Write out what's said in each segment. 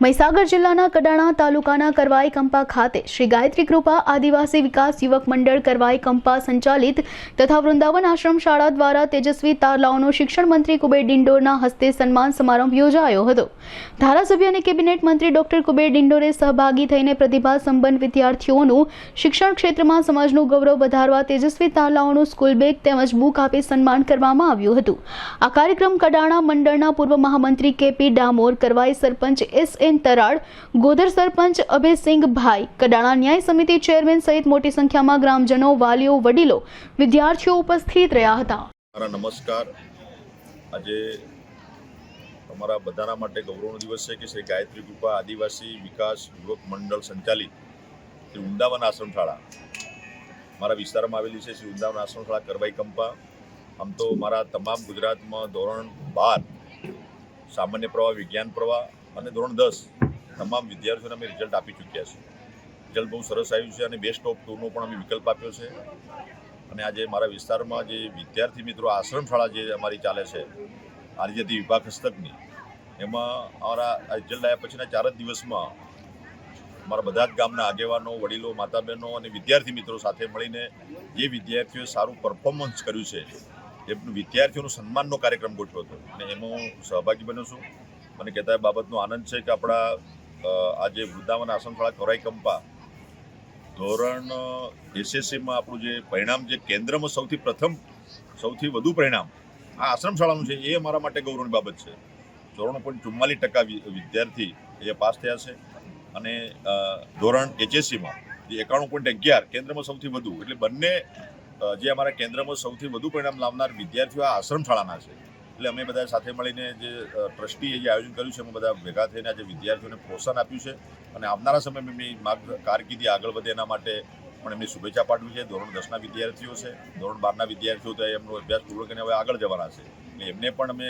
મહીસાગર જિલ્લાના કડાણા તાલુકાના કરવાઈ કંપા ખાતે શ્રી ગાયત્રી કૃપા આદિવાસી વિકાસ યુવક મંડળ કરવાઈ કંપા સંચાલિત તથા વૃંદાવન આશ્રમ શાળા દ્વારા તેજસ્વી તારલાઓનો શિક્ષણ મંત્રી કુબેર ડિંડોરના હસ્તે સન્માન સમારંભ યોજાયો હતો. ધારાસભ્ય અને કેબિનેટ મંત્રી ડોક્ટર કુબેર ડિંડોરે સહભાગી થઈને પ્રતિભા સંપન્ન વિદ્યાર્થીઓનું શિક્ષણ ક્ષેત્રમાં સમાજનું ગૌરવ વધારવા તેજસ્વી તારલાઓનું સ્કૂલ બેગ તેમજ બુક આપી સન્માન કરવામાં આવ્યું હતું. આ કાર્યક્રમ કડાણા મંડળના પૂર્વ મહામંત્રી કેપી ડામોર, કરવાઈ સરપંચ એસ એન તરાડ ગોધર સરપંચ અભયસિંહભાઈ કડાણા ન્યાય સમિતિ ચેરમેન સહિત મોટી સંખ્યામાં ગ્રામજનો, વાલીઓ, વડીલો, વિદ્યાર્થીઓ ઉપસ્થિત રહ્યા હતા. મારા નમસ્કાર. આજે અમારા બધાના માટે ગૌરવનો દિવસ છે કે શ્રી ગાયત્રી કૃપા આદિવાસી વિકાસ યુવક મંડળ સંચાલિત શ્રી વૃંદાવન આશ્રમ શાળા મારા વિસ્તારમાં આવેલી છે શ્રી વૃંદાવન આશ્રમ શાળા કરવાઈ કંપા. આમ તો મારા તમામ ગુજરાતમાં ધોરણ બાર સામાન્ય પ્રવાહ, વિજ્ઞાન પ્રવાહ અને ધોરણ દસ તમામ વિદ્યાર્થીઓને અમે રિઝલ્ટ આપી ચૂક્યા છે રિઝલ્ટ બહુ સરસ આવ્યું છે અને બેસ્ટ ઓફ ટુનો પણ અમે વિકલ્પ આપ્યો છે. અને આજે મારા વિસ્તારમાં જે વિદ્યાર્થી મિત્રો આશ્રમ શાળા જે અમારી ચાલે છે આરજેતી વિભાગ હસ્તકની, એમાં અમારા રિઝલ્ટ આવ્યા પછીના ચાર જ દિવસમાં અમારા બધા જ ગામના આગેવાનો, વડીલો માતા બહેનો અને વિદ્યાર્થી મિત્રો સાથે મળીને જે વિદ્યાર્થીઓએ સારું પરફોર્મન્સ કર્યું છે, એમનું વિદ્યાર્થીઓનું સન્માનનો કાર્યક્રમ ગોઠવ્યો હતો. અને એમાં હું સહભાગી બન્યો છું. મને કહેતા એ બાબતનો આનંદ છે કે આપણા આજે વૃંદાવન આશ્રમ કોરાઈ કંપા, ધોરણ એસએસસીમાં આપણું જે પરિણામ જે કેન્દ્રમાં સૌથી પ્રથમ, સૌથી વધુ પરિણામ, આ આશ્રમ શાળાનું છે, એ અમારા માટે ગૌરવની બાબત છે. ચોરાણું પોઈન્ટ ચુમ્માલીસ ટકા વિદ્યાર્થી એ પાસ થયા છે અને ધોરણ એચએસસીમાં જે એકાણું પોઈન્ટ અગિયાર કેન્દ્રમાં સૌથી વધુ, એટલે બંને જે અમારા કેન્દ્રમાં સૌથી વધુ પરિણામ લાવનાર વિદ્યાર્થીઓ આ આશ્રમ શાળાના છે. એટલે અમે બધા સાથે મળીને જે ટ્રસ્ટીએ જે આયોજન કર્યું છે, અમે બધા ભેગા થઈને આજે વિદ્યાર્થીઓને પ્રોત્સાહન આપ્યું છે અને આવનારા સમયમાં એમની માર્ગ કારકિર્દી આગળ વધે એના માટે પણ એમની શુભેચ્છા પાઠવી છે. ધોરણ દસના વિદ્યાર્થીઓ છે, ધોરણ બારના વિદ્યાર્થીઓ તો એમનો અભ્યાસ પૂર્ણ કરીને હવે આગળ જવાના છે. એટલે એમને પણ અમે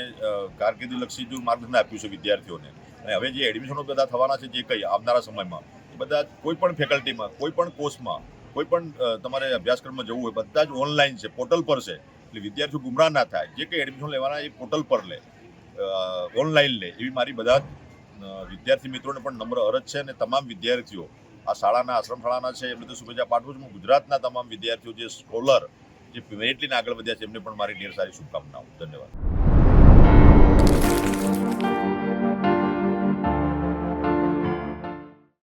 કારકિર્દીલક્ષી જો માર્ગદર્શન આપ્યું છે વિદ્યાર્થીઓને. અને હવે જે એડમિશનો બધા થવાના છે, જે કંઈ આવનારા સમયમાં, એ બધા કોઈ પણ ફેકલ્ટીમાં, કોઈ પણ કોર્સમાં, કોઈ પણ તમારે અભ્યાસક્રમમાં જવું હોય, બધા જ ઓનલાઈન છે, પોર્ટલ પર છે. એટલે વિદ્યાર્થીઓ ગુમરાહ ના થાય. જે કંઈ એડમિશન લેવાના એ પોર્ટલ પર લે. ઓનલાઈન લે. એવી મારી બધા વિદ્યાર્થી મિત્રોને પણ નમ્ર અરજ છે અને તમામ વિદ્યાર્થીઓ, આ શાળાના આશ્રમ શાળાના છે, એમને તો શુભેચ્છા પાઠવું છું. હું ગુજરાતના તમામ વિદ્યાર્થીઓ, જે સ્કોલર જે મેરિટલીને આગળ વધ્યા છે, એમને પણ મારી ઢેર સારી શુભકામનાઓ. ધન્યવાદ.